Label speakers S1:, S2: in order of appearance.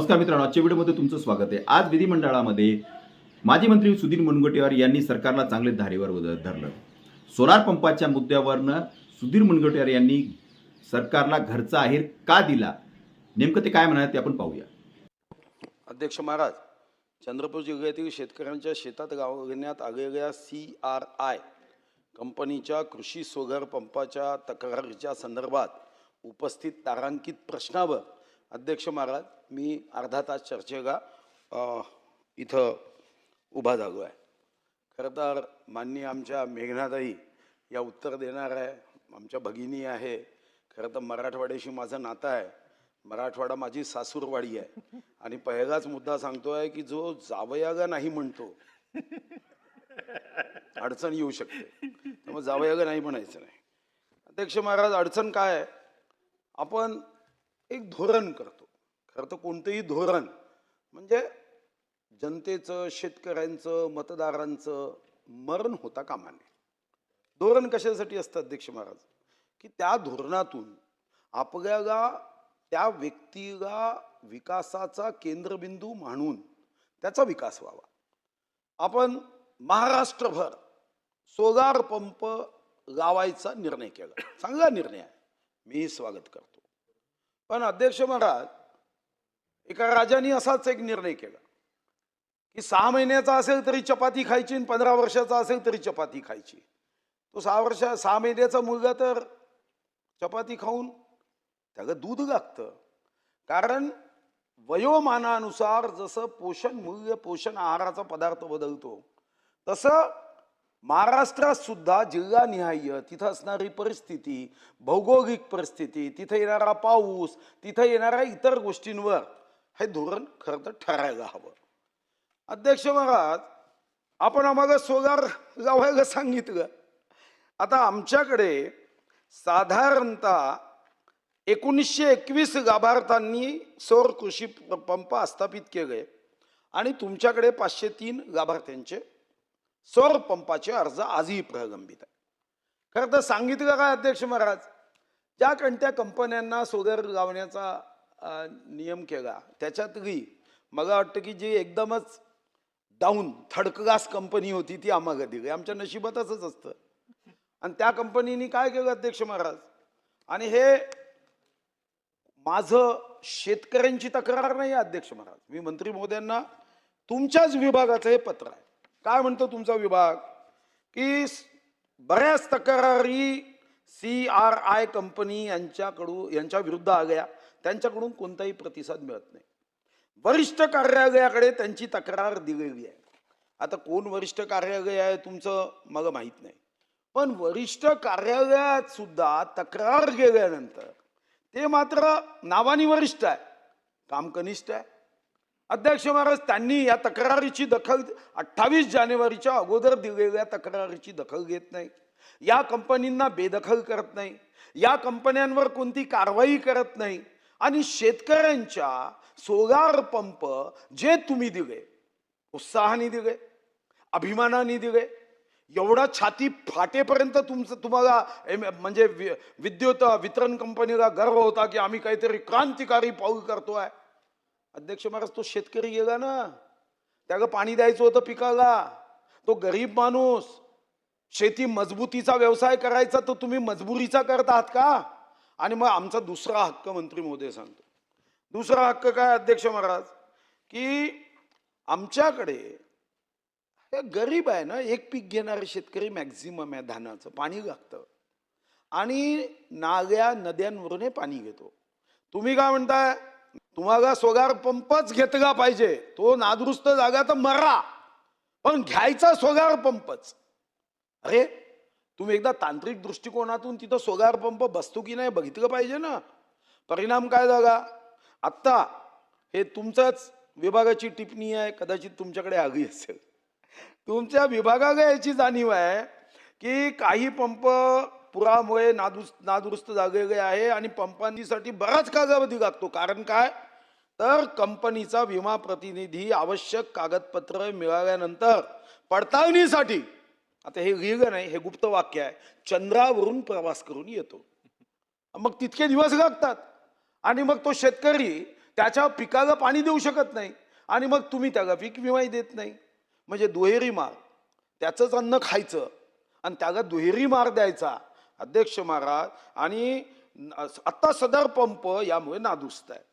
S1: नमस्कार मित्रांनो आजच्या व्हिडिओमध्ये तुमचं स्वागत आहे. आज विधिमंडळामध्ये माजी मंत्री सुधीर मुनगंटीवार यांनी सरकारला चांगले धारेवर धरलं. सोलार पंपाच्या मुद्द्यावरनं सुधीर मुनगंटीवार यांनी सरकारला घरचा आहेर का दिला? नेमकं ते काय म्हणाले ते आपण पाहूया.
S2: अध्यक्ष महाराज चंद्रपूर जिल्ह्यातील शेतकऱ्यांच्या शेतात गावण्यात आलेल्या सी आर आय कंपनीच्या कृषी सोलर पंपाच्या तक्रारीच्या संदर्भात उपस्थित तारांकित प्रश्नावर अध्यक्ष महाराज मी अर्धा तास चर्चेगा इथं उभा झालो आहे. खरं तर माननीय आमच्या मेघनाताई या उत्तर देणार आहे आमच्या भगिनी आहे. खरं तर मराठवाड्याशी माझं नातं आहे. मराठवाडा माझी सासूरवाडी आहे. आणि पहिलाच मुद्दा सांगतो आहे की जो जावयागा नाही म्हणतो अडचण येऊ शकते. त्यामुळे जावयागा नाही म्हणायचं नाही. अध्यक्ष महाराज अडचण काय आहे? आपण एक धोरण करतो. खरं तर कोणतंही धोरण म्हणजे जनतेचं शेतकऱ्यांचं मतदारांचं मरण होता कामा नये. धोरण कशासाठी असतं अध्यक्ष महाराज? की त्या धोरणातून आपल्याला त्या व्यक्तीला विकासाचा केंद्रबिंदू मानून त्याचा विकास व्हावा. आपण महाराष्ट्रभर सोलार पंप लावायचा निर्णय केला. चांगला निर्णय आहे. मी स्वागत करतो. पण अध्यक्ष महाराज एका राजाने असाच एक निर्णय केला की सहा महिन्याचा असेल तरी चपाती खायची आणि पंधरा वर्षाचा असेल तरी चपाती खायची. तो सहा वर्ष सहा महिन्याचा मुलगा तर चपाती खाऊन त्याला दूध लागतं. कारण वयोमानानुसार जसं पोषण मूल्य पोषण आहाराचा पदार्थ बदलतो तसं महाराष्ट्रात सुद्धा जिल्हानिहाय तिथं असणारी परिस्थिती भौगोलिक परिस्थिती तिथं येणारा पाऊस तिथं येणाऱ्या इतर गोष्टींवर हे धोरण खरं तर ठरायला हवं. अध्यक्ष महाराज आपण आम्हाला सोलार लावायला सांगितलं. आता आमच्याकडे साधारणतः एकोणीसशे एकवीस लाभार्थ्यांनी सौर कृषी प- पंप स्थापित केले. आणि तुमच्याकडे पाचशे तीन लाभार्थ्यांचे सौर पंपाचे अर्ज आजही प्रलंबित आहे खरं तर सांगितलं काय अध्यक्ष महाराज? ज्या कोणत्या कंपन्यांना सोलर लावण्याचा नियम केला त्याच्यातली मला वाटतं की जी एकदमच डाऊन थर्ड क्लास कंपनी होती ती आम्हाला दिली. आमच्या नशिबात असंच असतं. आणि त्या कंपनीने काय केलं अध्यक्ष महाराज? आणि हे माझं शेतकऱ्यांची तक्रार नाही अध्यक्ष महाराज. मी मंत्री मोद्यांना तुमच्याच विभागाचं हे पत्र आहे. काय म्हणतो तुमचा विभाग? की बऱ्याच तक्रारी सी आर आय कंपनी यांच्याकडून यांच्या विरुद्ध आल्या. त्यांच्याकडून कोणताही प्रतिसाद मिळत नाही. वरिष्ठ कार्यालयाकडे त्यांची तक्रार दिलेली आहे. आता कोण वरिष्ठ कार्यालय आहे तुमचं? मला माहीत नाही. पण वरिष्ठ कार्यालयात सुद्धा तक्रार गेल्यानंतर ते मात्र नावानी वरिष्ठ आहे. काम कनिष्ठ आहे. अध्यक्ष महाराज त्यांनी या तक्रारीची दखल अठ्ठावीस जानेवारीच्या अगोदर दिलेल्या तक्रारीची दखल घेत नाही. या कंपनींना बेदखल करत नाही. या कंपन्यांवर कोणती कारवाई करत नाही. आणि शेतकऱ्यांच्या सोलार पंप जे तुम्ही दिले उत्साहाने दिले अभिमानाने दिले एवढा छाती फाटेपर्यंत तुमचं तुम्हाला म्हणजे वि- विद्युत वितरण कंपनीला गर्व होता की आम्ही काहीतरी क्रांतिकारी पाऊल करतोय. अध्यक्ष महाराज तो शेतकरी गेला ना. त्याला पाणी द्यायचं होतं पिकाला. तो गरीब माणूस. शेती मजबूतीचा व्यवसाय करायचा तर तुम्ही मजबुरीचा करत आहात का? आणि मग आमचा दुसरा हक्क मंत्री मोदय सांगतो. दुसरा हक्क काय अध्यक्ष महाराज? की आमच्याकडे हे गरीब आहे ना एक पीक घेणारे शेतकरी मॅक्झिमम आहे धानाचं पाणी लागतं. आणि नाल्या नद्यांवरून हे पाणी घेतो. तुम्ही काय म्हणताय? तुम्हाला सोगार पंपच घेतला पाहिजे. तो नादुरुस्त जागा तर मरा. पण घ्यायचा सोगार पंपच. अरे तुम्ही एकदा तांत्रिक दृष्टिकोनातून तिथं सोगार पंप बसतो की नाही बघितलं पाहिजे ना? परिणाम काय झाला? आत्ता हे तुमचंच विभागाची टिप्पणी आहे कदाचित तुमच्याकडे आगी असेल. तुमच्या विभागाला याची जाणीव आहे की काही पंप पुरामुळे नादुस नादुरुस्त झालेले आहे आणि पंपांनीसाठी बराच कालावधी लागतो. कारण काय? तर कंपनीचा विमा प्रतिनिधी आवश्यक कागदपत्र मिळाल्यानंतर पडताळणीसाठी आता हे लिहिलं नाही हे गुप्त वाक्य आहे चंद्रावरून प्रवास करून येतो. मग तितके दिवस लागतात. आणि मग तो शेतकरी त्याच्या पिकाला पाणी देऊ शकत नाही. आणि मग तुम्ही त्याला पीक विमाही देत नाही. म्हणजे दुहेरी मार. त्याचंच अन्न खायचं आणि त्याला दुहेरी मार द्यायचा. अध्यक्ष महाराज आणि आत्ता सदर पंप यामुळे नादुस्त आहे.